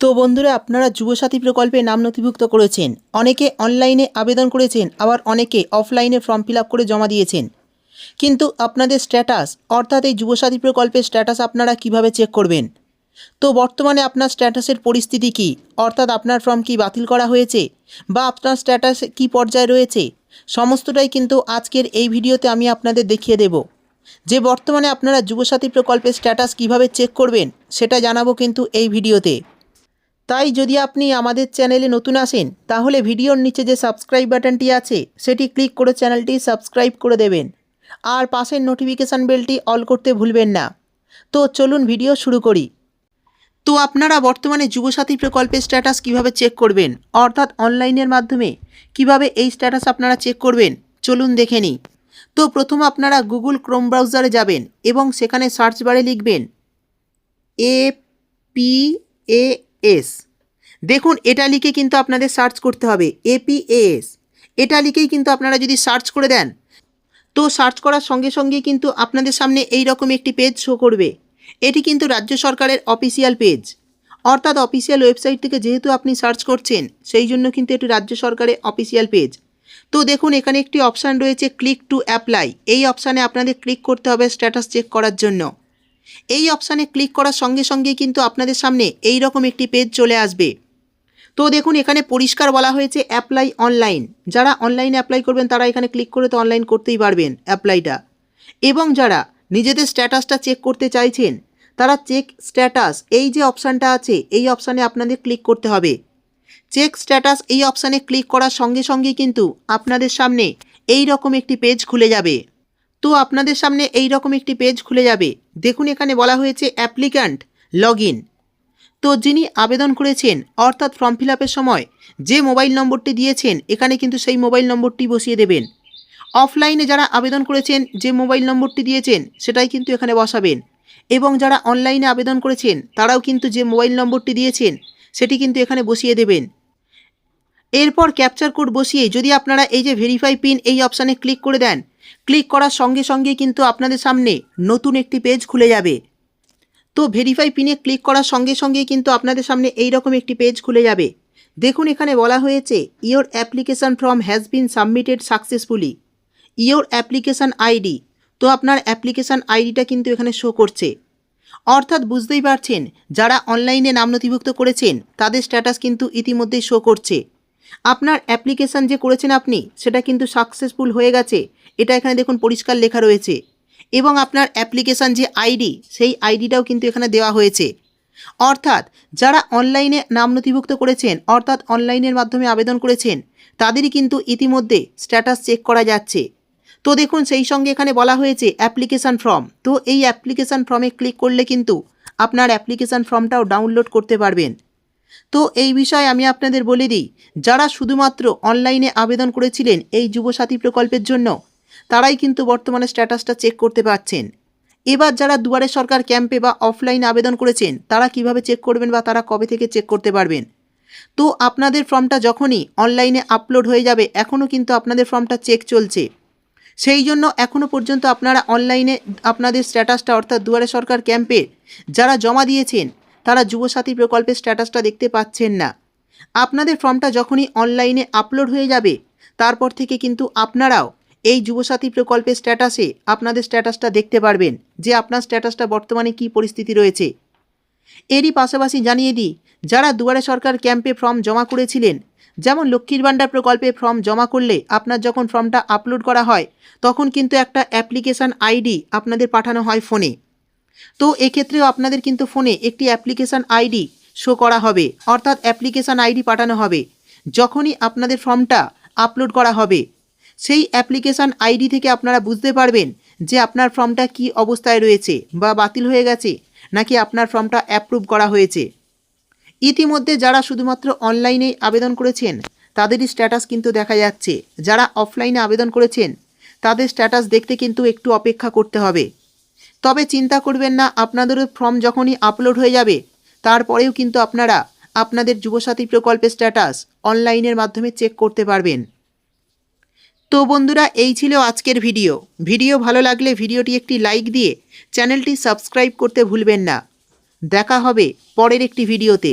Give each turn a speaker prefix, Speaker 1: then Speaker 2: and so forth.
Speaker 1: তো বন্ধুরা, আপনারা যুবসাথী প্রকল্পে নাম নথিভুক্ত করেছেন। অনেকে অনলাইনে আবেদন করেছেন, আবার অনেকে অফলাইনে ফর্ম ফিল করে জমা দিয়েছেন। কিন্তু আপনাদের স্ট্যাটাস, অর্থাৎ এই যুবসাথী প্রকল্পের স্ট্যাটাস আপনারা কীভাবে চেক করবেন? তো বর্তমানে আপনার স্ট্যাটাসের পরিস্থিতি কি? অর্থাৎ আপনার ফর্ম কি বাতিল করা হয়েছে? বা আপনার স্ট্যাটাস কি পর্যায়ে রয়েছে? সমস্তটাই কিন্তু আজকের এই ভিডিওতে আমি আপনাদের দেখিয়ে দেব। যে বর্তমানে আপনারা যুবসাথী প্রকল্পের স্ট্যাটাস কীভাবে চেক করবেন, সেটা জানাব কিন্তু এই ভিডিওতে। তাই যদি আপনি আমাদের চ্যানেলে নতুন আসেন, তাহলে ভিডিওর নিচে যে সাবস্ক্রাইব বাটনটি আছে, সেটি ক্লিক করে চ্যানেলটি সাবস্ক্রাইব করে দেবেন। আর পাশের নোটিফিকেশান বেলটি অল করতে ভুলবেন না। তো চলুন ভিডিও শুরু করি। তো আপনারা বর্তমানে যুবসাথী প্রকল্পের স্ট্যাটাস কীভাবে চেক করবেন? অর্থাৎ অনলাইনের মাধ্যমে কীভাবে এই স্ট্যাটাস আপনারা চেক করবেন? চলুন দেখে নিই। তো প্রথম আপনারা গুগল ক্রোম ব্রাউজারে যাবেন এবং সেখানে সার্চ বারে লিখবেন, এ পি এ এস দেখুন, এটা লিখে কিন্তু আপনাদের সার্চ করতে হবে এপিএস এটা লিখেই কিন্তু আপনারা যদি সার্চ করে দেন, তো সার্চ করার সঙ্গে সঙ্গে কিন্তু আপনাদের সামনে এই রকম একটি পেজ শো করবে। এটি কিন্তু রাজ্য সরকারের অফিসিয়াল পেজ অর্থাৎ অফিসিয়াল ওয়েবসাইট থেকে যেহেতু আপনি সার্চ করছেন, সেই জন্য কিন্তু এটি রাজ্য সরকারের অফিসিয়াল পেজ তো দেখুন, এখানে একটি অপশান রয়েছে ক্লিক টু অ্যাপ্লাই এই অপশানে আপনাদের ক্লিক করতে হবে স্ট্যাটাস চেক করার জন্য। এই অপশানে ক্লিক করার সঙ্গে সঙ্গে কিন্তু আপনাদের সামনে এই রকম একটি পেজ চলে আসবে। তো দেখুন, এখানে পরিষ্কার বলা হয়েছে অ্যাপ্লাই অনলাইন। যারা অনলাইনে অ্যাপ্লাই করবেন, তারা এখানে ক্লিক করে তো অনলাইন করতেই পারবেন অ্যাপ্লাইটা। এবং যারা নিজেদের স্ট্যাটাসটা চেক করতে চাইছেন, তারা চেক স্ট্যাটাস, এই যে অপশানটা আছে, এই অপশানে আপনাদের ক্লিক করতে হবে। চেক স্ট্যাটাস এই অপশানে ক্লিক করার সঙ্গে সঙ্গেই কিন্তু আপনাদের সামনে এই রকম একটি পেজ খুলে যাবে। তো আপনাদের সামনে এই রকম একটি পেজ খুলে যাবে। দেখুন এখানে বলা হয়েছে অ্যাপ্লিক্যান্ট লগ তো যিনি আবেদন করেছেন, অর্থাৎ ফর্ম ফিল সময় যে মোবাইল নম্বরটি দিয়েছেন, এখানে কিন্তু সেই মোবাইল নম্বরটি বসিয়ে দেবেন। অফলাইনে যারা আবেদন করেছেন, যে মোবাইল নম্বরটি দিয়েছেন, সেটাই কিন্তু এখানে বসাবেন। এবং যারা অনলাইনে আবেদন করেছেন, তারাও কিন্তু যে মোবাইল নম্বরটি দিয়েছেন, সেটি কিন্তু এখানে বসিয়ে দেবেন। এরপর ক্যাপচার কোড বসিয়ে যদি আপনারা এই যে ভেরিফাই পিন এই অপশানে ক্লিক করে দেন ক্লিক করার সঙ্গে সঙ্গে কিন্তু আপনাদের সামনে নতুন একটি পেজ খুলে যাবে। তো ভেরিফাই পিনে ক্লিক করার সঙ্গে সঙ্গে কিন্তু আপনাদের সামনে এই রকম একটি পেজ খুলে যাবে। দেখুন এখানে বলা হয়েছে your application form has been submitted successfully your application ID তো আপনার অ্যাপ্লিকেশান আইডিটা কিন্তু এখানে শো করছে। অর্থাৎ বুঝতেই পারছেন, যারা অনলাইনে নাম নথিভুক্ত করেছেন, তাদের স্ট্যাটাস কিন্তু ইতিমধ্যেই শো করছে। আপনার অ্যাপ্লিকেশান যে করেছেন আপনি, সেটা কিন্তু সাকসেসফুল হয়ে গেছে। এটা এখানে দেখুন পরিষ্কার লেখা রয়েছে। এবং আপনার অ্যাপ্লিকেশান যে আইডি, সেই আইডিটাও কিন্তু এখানে দেওয়া হয়েছে। অর্থাৎ যারা অনলাইনে নাম নথিভুক্ত করেছেন, অর্থাৎ অনলাইনের মাধ্যমে আবেদন করেছেন, তাদেরই কিন্তু ইতিমধ্যে স্ট্যাটাস চেক করা যাচ্ছে। তো দেখুন, সেই সঙ্গে এখানে বলা হয়েছে অ্যাপ্লিকেশান ফর্ম। তো এই অ্যাপ্লিকেশান ফর্মে ক্লিক করলে কিন্তু আপনার অ্যাপ্লিকেশান ফর্মটাও ডাউনলোড করতে পারবেন। তো এই বিষয়ে আমি আপনাদের বলে দিই, যারা শুধুমাত্র অনলাইনে আবেদন করেছিলেন এই যুবসাথী প্রকল্পের জন্য, তারাই কিন্তু বর্তমানে স্ট্যাটাসটা চেক করতে পারছেন। এবার যারা দুয়ারে সরকার ক্যাম্পে বা অফলাইন আবেদন করেছেন, তারা কীভাবে চেক করবেন বা তারা কবে থেকে চেক করতে পারবেন? তো আপনাদের ফর্মটা যখনই অনলাইনে আপলোড হয়ে যাবে, এখনও কিন্তু আপনাদের ফর্মটা চেক চলছে। সেই জন্য এখনও পর্যন্ত আপনারা অনলাইনে আপনাদের স্ট্যাটাসটা অর্থাৎ দুয়ারে সরকার ক্যাম্পে যারা জমা দিয়েছেন তারা যুবসাথী প্রকল্পের স্ট্যাটাসটা দেখতে পাচ্ছেন না। আপনাদের ফর্মটা যখনই অনলাইনে আপলোড হয়ে যাবে, তারপর থেকে কিন্তু আপনারাও এই যুবসাথী প্রকল্পের স্ট্যাটাসে আপনাদের স্ট্যাটাসটা দেখতে পারবেন যে আপনার স্ট্যাটাসটা বর্তমানে কী পরিস্থিতি রয়েছে। এরই পাশাপাশি জানিয়ে দিই, যারা দুয়ারে সরকার ক্যাম্পে ফর্ম জমা করেছিলেন, যেমন লক্ষ্মীর ভাণ্ডার প্রকল্পে ফর্ম জমা করলে আপনার যখন ফর্মটা আপলোড করা হয়, তখন কিন্তু একটা অ্যাপ্লিকেশান আইডি আপনাদের পাঠানো হয় ফোনে তো এক্ষেত্রেও আপনাদের কিন্তু ফোনে একটি অ্যাপ্লিকেশান আইডি শো করা হবে, অর্থাৎ অ্যাপ্লিকেশান আইডি পাঠানো হবে। যখনই আপনাদের ফর্মটা আপলোড করা হবে, সেই অ্যাপ্লিকেশান আইডি থেকে আপনারা বুঝতে পারবেন যে আপনার ফর্মটা কি অবস্থায় রয়েছে বা বাতিল হয়ে গেছে, নাকি আপনার ফর্মটা অ্যাপ্রুভ করা হয়েছে। ইতিমধ্যে যারা শুধুমাত্র অনলাইনে আবেদন করেছেন, তাদেরই স্ট্যাটাস কিন্তু দেখা যাচ্ছে। যারা অফলাইনে আবেদন করেছেন, তাদের স্ট্যাটাস দেখতে কিন্তু একটু অপেক্ষা করতে হবে। তবে চিন্তা করবেন না, আপনাদেরও ফর্ম যখনই আপলোড হয়ে যাবে, তারপরেও কিন্তু আপনারা আপনাদের যুবসাথী প্রকল্পের স্ট্যাটাস অনলাইনের মাধ্যমে চেক করতে পারবেন। তো বন্ধুরা, এই ছিল আজকের ভিডিও ভিডিও ভালো লাগলে ভিডিওটি একটি লাইক দিয়ে চ্যানেলটি সাবস্ক্রাইব করতে ভুলবেন না। দেখা হবে পরের একটি ভিডিওতে